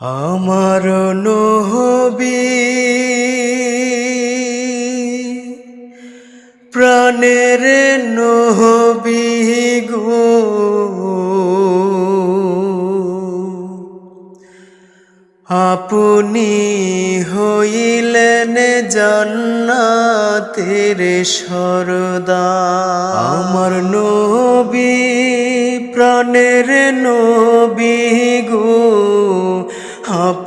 আমার নহবি প্রাণের নহবি গো। আপনি হইলেন জান্নাতের সরদা আমার নবী প্রাণের নবী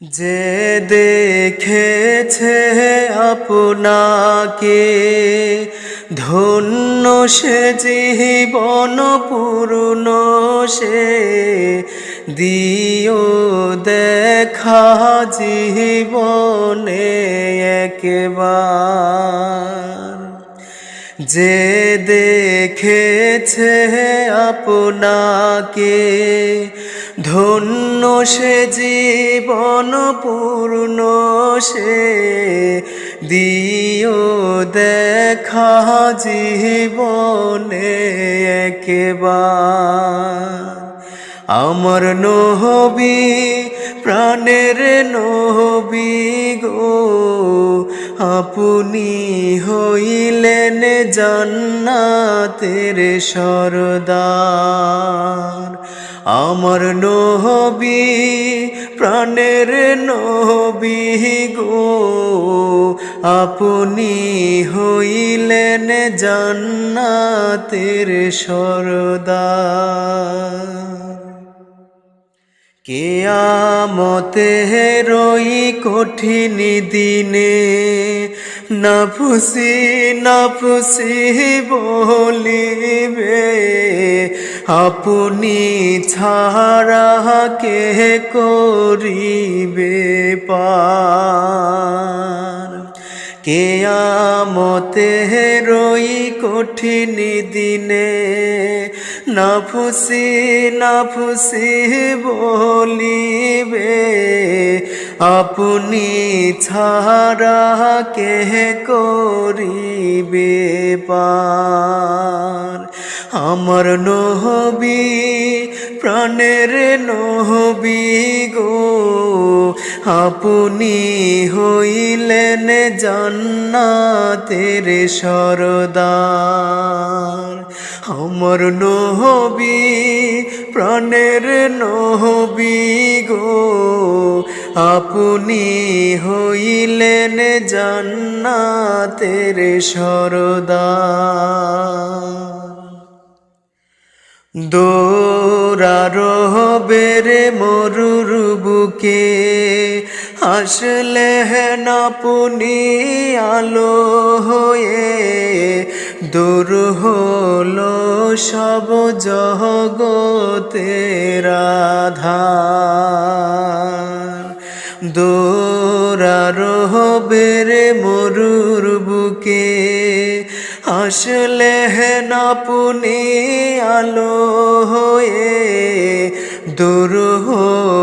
যে দেখেছে আপনাকে ধন্য সে জীবন পূর্ণ সে দিও দেখা জীবনে একবার। যে দেখেছে আপনাকে, ধন্য সে জীবন পূর্ণ সে। দিও দেখা জীবনে একবার। আমার নহবি প্রাণের নহবি গো। আপনি হইলেন জান্নাতের সরদার। আমার নহবি প্রাণের নহবি গো আপনি হইলেন জান্নাতের সরদার। কেয়ামতে রই কঠিন দিনে না ফুসি না ফুসি বলিবে। আপনি ছাড়া কে করিবে পার কেয়ামতে রই কঠিন দিনে না ফুসি না ফুসি বলিবে। আপনি ছাড়া কে করিবে পার। আমার নহবি প্রাণের নহবি গো আপনি হইলেন জান্নাতের সরদার। আমার নহবি প্রাণের নহবি গো। আপনি হইলেন জান্নাতের সরদার। দৌড়ার মরুর বুকে আসলে না পুনি আলো হয়ে, দূর হলো সব জগতের আধার দৌড়ার বেরে মরুর বুকে আসলে না পুনি আলো হয়ে, দূর